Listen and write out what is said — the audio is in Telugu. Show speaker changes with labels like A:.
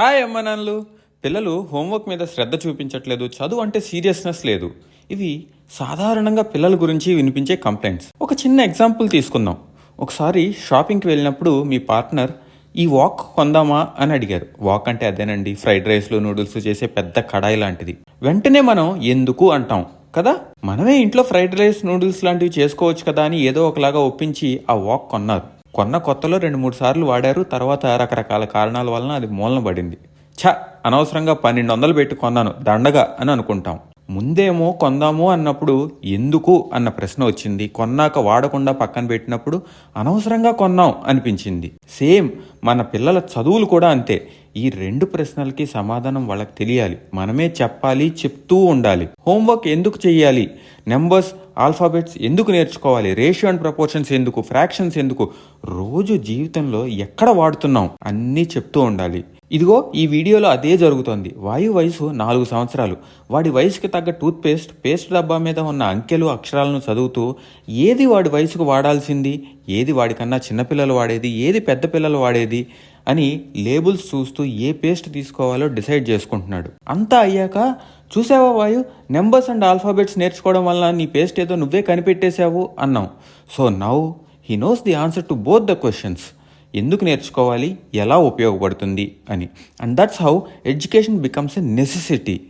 A: హాయ్ అమ్మ నాన్నలు. పిల్లలు హోంవర్క్ మీద శ్రద్ధ చూపించట్లేదు చదువు అంటే సీరియస్నెస్ లేదు. ఇవి సాధారణంగా పిల్లల గురించి వినిపించే కంప్లైంట్స్. ఒక చిన్న ఎగ్జాంపుల్ తీసుకుందాం. ఒకసారి షాపింగ్కి వెళ్ళినప్పుడు మీ పార్ట్నర్ ఈ వాక్ కొందామా అని అడిగారు. వాక్ అంటే అదేనండి ఫ్రైడ్ రైస్లు నూడిల్స్ చేసే పెద్ద కడాయి లాంటిది. వెంటనే మనం ఎందుకు అంటాం కదా? మనమే ఇంట్లో ఫ్రైడ్ రైస్ నూడిల్స్ లాంటివి చేసుకోవచ్చు కదా అని ఏదో ఒకలాగా ఒప్పించి ఆ వాక్ కొన్నారు. కొన్న కొత్తలో రెండు మూడు సార్లు వాడారు తర్వాత రకరకాల కారణాల వలన అది మూలన పడింది. ఛ! అనవసరంగా పన్నెండు వందలు పెట్టి కొన్నాను దండగా అని అనుకుంటాం. ముందేమో కొందాము అన్నప్పుడు ఎందుకు అన్న ప్రశ్న వచ్చింది. కొన్నాక వాడకుండా పక్కన పెట్టినప్పుడు అనవసరంగా కొన్నాం అనిపించింది. సేమ్ మన పిల్లల చదువులు కూడా అంతే. ఈ రెండు ప్రశ్నలకి సమాధానం వాళ్ళకి తెలియాలి. మనమే చెప్పాలి చెప్తూ ఉండాలి. హోంవర్క్ ఎందుకు చేయాలి నెంబర్స్ ఆల్ఫాబెట్స్ ఎందుకు నేర్చుకోవాలి? రేషియో అండ్ ప్రపోర్షన్స్ ఎందుకు? ఫ్రాక్షన్స్ ఎందుకు? రోజు జీవితంలో ఎక్కడ వాడుతున్నాం? అన్నీ చెప్తూ ఉండాలి. ఇదిగో ఈ వీడియోలో అదే జరుగుతోంది. వాయు వయసు నాలుగు సంవత్సరాలు. వాడి వయసుకి తగ్గ టూత్ పేస్ట్ పేస్ట్ డబ్బా మీద ఉన్న అంకెలు అక్షరాలను చదువుతూ ఏది వాడి వయసుకు వాడాల్సింది? ఏది వాడికన్నా చిన్నపిల్లలు వాడేది? ఏది పెద్ద పిల్లలు వాడేది? అని లేబుల్స్ చూస్తూ ఏ పేస్ట్ తీసుకోవాలో డిసైడ్ చేసుకుంటున్నాడు. అంతా అయ్యాక చూసావా వాయు నెంబర్స్ అండ్ ఆల్ఫాబెట్స్ నేర్చుకోవడం వల్ల నీ పేస్ట్ ఏదో నువ్వే కనిపెట్టేశావు అన్నాం. So now he knows the answer to both the questions. ఎందుకు నేర్చుకోవాలి? ఎలా ఉపయోగపడుతుంది? అని. And that's how education becomes a necessity.